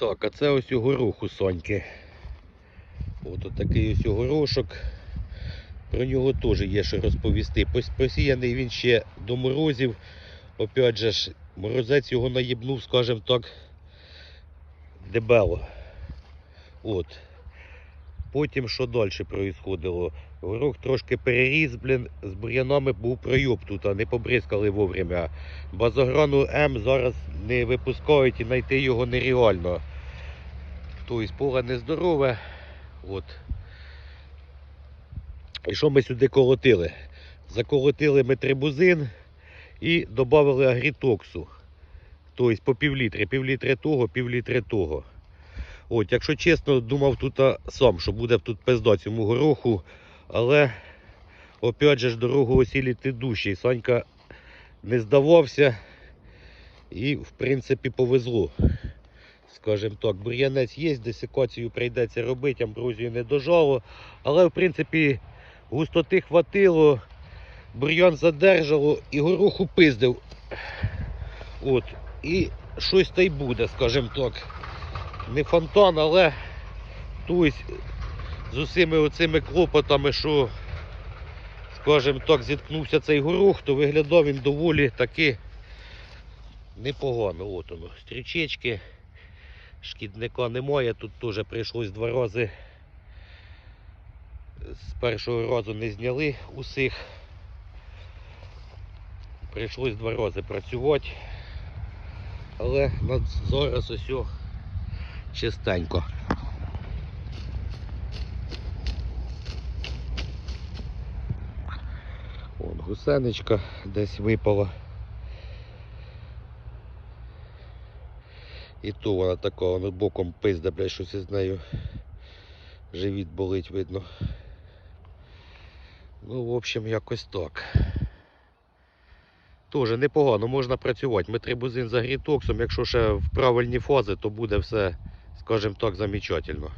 Так, а це ось горох у Соньки. От такий ось горошок. Про нього теж є що розповісти. Посіяний він ще до морозів. Опять же ж, морозець його наїбнув, скажімо так, дебело. От. Потім що далі происходило? Горох трошки переріс, блін, з бур'янами був пройоб тут, а не побризкали вовремя. Базограну М зараз не випускають і знайти його нереально. Тобто поле нездорове. От. І що ми сюди колотили? Заколотили метрибузин і додали агрітоксу. Тобто по півлітри, півлітри того, півлітри того. От, якщо чесно, думав тут сам, що буде тут пизда цьому гороху, але опять же ж дорогу осіліти дужче. І Санька не здавався і в принципі повезло. Скажімо так, бур'янець є, десикацію прийдеться робити, амброзію не дожало, але в принципі густоти хватило, бур'ян задержало і гороху пиздив. От. І щось та й буде, скажімо так. Не фонтан, але тобто, з усіми оцими клопотами, що, скажімо так, зіткнувся цей горох, то виглядав він доволі таки непогано. От воно, стрічечки, шкідника немає. Тут теж прийшлось два рази. З першого разу не зняли усіх. Прийшлось два рази працювати. Але зараз ось чистенько. Вон гусеничка десь випала. І то вона така, вона боком пизда, блядь, щось із нею. Живіт болить, видно. Ну, в общем, якось так. Тоже непогано, можна працювати. Метрибузин за грітоксом, якщо ще в правильні фази, то буде все, скажімо так, замечательно.